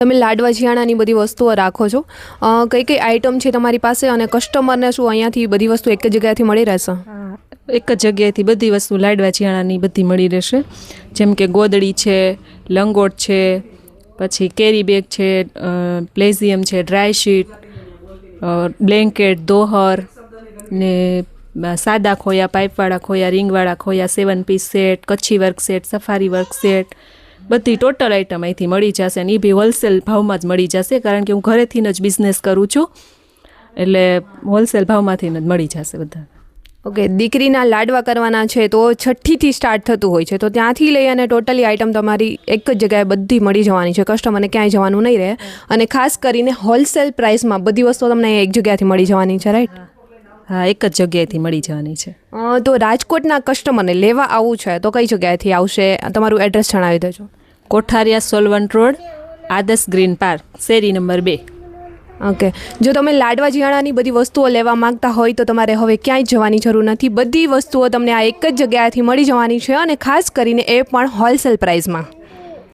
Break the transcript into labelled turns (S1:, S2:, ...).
S1: તમે લાડવા જીયાણાની બધી વસ્તુઓ રાખો છો. કઈ કઈ આઇટમ છે તમારી પાસે અને કસ્ટમરને શું અહીંયાથી બધી વસ્તુ એક જ જગ્યાએથી મળી રહેશે?
S2: એક જ જગ્યાએથી બધી વસ્તુ લાડવા જિયાણાની બધી મળી રહેશે. જેમ કે ગોદડી છે, લંગોટ છે, પછી કેરી બેગ છે પ્લેઝિયમ છે, ડ્રાય શીટ બ્લેન્કેટ, દોહર ને સાદા ખોયા, પાઇપવાળા ખોયા, રિંગવાળા ખોયા, seven piece set, Kutchi work set, safari work set બધી ટોટલ આઈટમ અહીંથી મળી જશે અને એ બી હોલસેલ ભાવમાં જ મળી જશે કારણ કે હું ઘરેથી જ બિઝનેસ કરું છું. એટલે હોલસેલ ભાવમાંથી જ મળી જશે બધા
S1: ઓકે દીકરીના લાડવા કરવાના છે તો છઠ્ઠીથી સ્ટાર્ટ થતું હોય છે. તો ત્યાંથી લઈ અને ટોટલી આઇટમ તમારી એક જ જગ્યાએ બધી મળી જવાની છે. કસ્ટમરને ક્યાંય જવાનું નહીં રહે. અને ખાસ કરીને હોલસેલ પ્રાઇસમાં બધી વસ્તુઓ તમને એક જગ્યાએથી મળી જવાની છે રાઈટ
S2: હા એક જ જગ્યાએથી મળી જવાની છે.
S1: તો રાજકોટના કસ્ટમરને લેવા આવવું છે તો કઈ જગ્યાએથી આવશે? તમારું એડ્રેસ જણાવી દેજો.
S2: Kothariya solvent road Adarsh green park શેરી નંબર બે.
S1: ઓકે. જો તમે લાડવા જીયાણાની બધી વસ્તુઓ લેવા માંગતા હોય તો તમારે હવે ક્યાંય જવાની જરૂર નથી. બધી વસ્તુઓ તમને આ એક જ જગ્યાએથી મળી જવાની છે અને ખાસ કરીને એ પણ હોલસેલ પ્રાઇસમાં